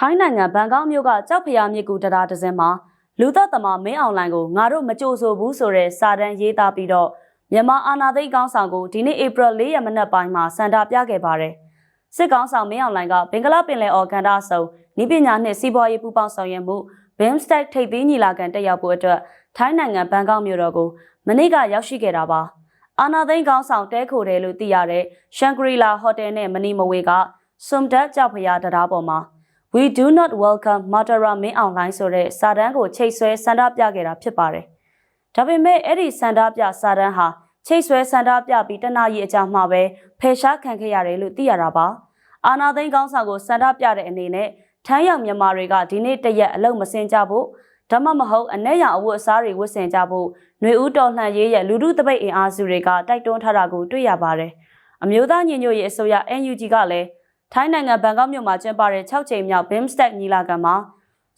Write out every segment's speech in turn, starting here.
ထိုင်းနိုင်ငံဘန်ကောက်မြို့ကကြောက်ဖျားမြစ်ကူတရားတစ်စင်းမှာလူသက်သမားမင်းအောင်လှိုင်ကိုငါတို့မကြိုဆိုဘူးဆိုတဲ့စာတမ်းရေးသားပြီးတော့မြန်မာအာဏာသိမ်းကောင်းဆောင်ကိုဒီနေ့ဧပြီ၄ရက်မနက်ပိုင်းမှာစန္ဒပြခဲ့ပါတယ်။စစ်ကောင်းဆောင်မင်းအောင်လှိုင်ကဘင်္ဂလားပင်လယ်အော်ကန်ဒါဆုံဤပညာနှင့်စီးပွားရေးပူးပေါင်းဆောင်ရွက်မှု BIMSTEC ထိပ်သီးညီလာခံတက်ရောက်ဖို့အတွက်ထိုင်းနိုင်ငံဘန်ကောက်မြို့တော်ကိုမနေ့ကရောက်ရှိခဲ့တာပါ။အာနာသိန်းကောင်းဆောင်တဲခိုတယ်လို့သိရတဲ့ရှန်ဂရီလာဟိုတယ်နဲ့မနီမဝေကဆွမ်ဒတ်ကြောက်ဖျားတရားပေါ်မှာ We do not welcome Matara မင်းအောင်လိုင်းဆိုတဲ့စာတမ်းကိုချိတ်ဆွဲစန္ဒပြခဲ့တာဖြစ်ပါတယ်။ဒါပေမဲ့အဲ့ဒီစန္ဒပြစာတမ်းဟာချိတ်ဆွဲစန္ဒပြပြီးတနအီအကြာမှပဲဖယ်ရှားခံခဲ့ရတယ်လို့သိရတာပါ။အာနာသိန်းကောင်းဆောင်ကိုစန္ဒပြတဲ့အနေနဲ့ထိုင်းရောက်မြန်မာတွေကဒီနေ့တရက်အလုံးမစင်ကြဖို့ဒါမှမဟုတ်အ내ရောင်အဝတ်အစားတွေဝတ်ဆင်ကြဖို့ຫນွေဦးတော်လှန်ရေးရဲ့လူထုတပိတ်အင်အားစုတွေကတိုက်တွန်းထားတာကိုတွေ့ရပါတယ်။အမျိုးသားညီညွတ်ရေးအစိုးရ NUG ကလည်း ထိုင်းနိုင်ငံဘန်ကောက်မြို့မှာကျင်းပတဲ့6ချိန်မြောက် BIMSTEC ညီလာခံမှာ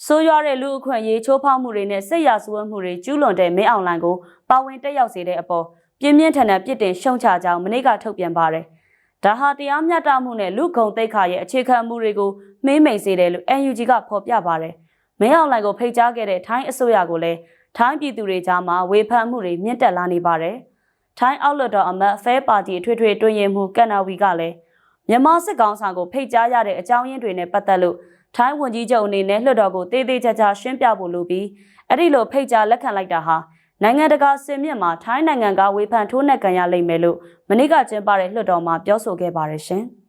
ဆိုးရွားတဲ့လူအခွင့်အရေးချိုးဖောက်မှုတွေနဲ့စစ်ရာဇဝတ်မှုတွေကျူးလွန်တဲ့မင်းအောင်လှိုင်ကိုပါဝင်တက်ရောက်စေတဲ့အပေါ်ပြင်းပြင်းထန်ထန်ပြစ်တင်ရှုံချကြောင်းမနေ့ကထုတ်ပြန်ပါတယ်။ဒါဟာတရားမျှတမှုနဲ့လူကုံတိတ်ခါရဲ့အခြေခံမှုတွေကိုမှေးမိန်စေတယ်လို့ NUG ကဖော်ပြပါတယ်။မင်းအောင်လှိုင်ကိုဖိတ်ကြားခဲ့တဲ့ထိုင်းအစိုးရကိုလည်းထိုင်းပြည်သူတွေကြားမှာဝေဖန်မှုတွေမြင့်တက်လာနေပါတယ်။ထိုင်းအောက်လွှတ်တော်အမတ်ဖဲပါတီအထွေထွေတွင်ရင်မှုကန်နာဝီကလည်း မြန်မာစစ်ကောင်ဆောင်ကိုဖိတ်ကြားရတဲ့အကြောင်းရင်းတွေနဲ့ပတ်သက်လို့ထိုင်းဝန်ကြီးချုပ်အနေနဲ့လွှတ်တော်ကိုတေးသေးချာချာရှင်းပြဖို့လိုပြီးအဲ့ဒီလိုဖိတ်ကြားလက်ခံလိုက်တာဟာနိုင်ငံတကာစင်မြင့်မှာထိုင်းနိုင်ငံကဝေဖန်ထိုးနှက်ကန်ရလိမ့်မယ်လို့မနေ့ကကျင်းပတဲ့လွှတ်တော်မှာပြောဆိုခဲ့ပါတယ်ရှင်။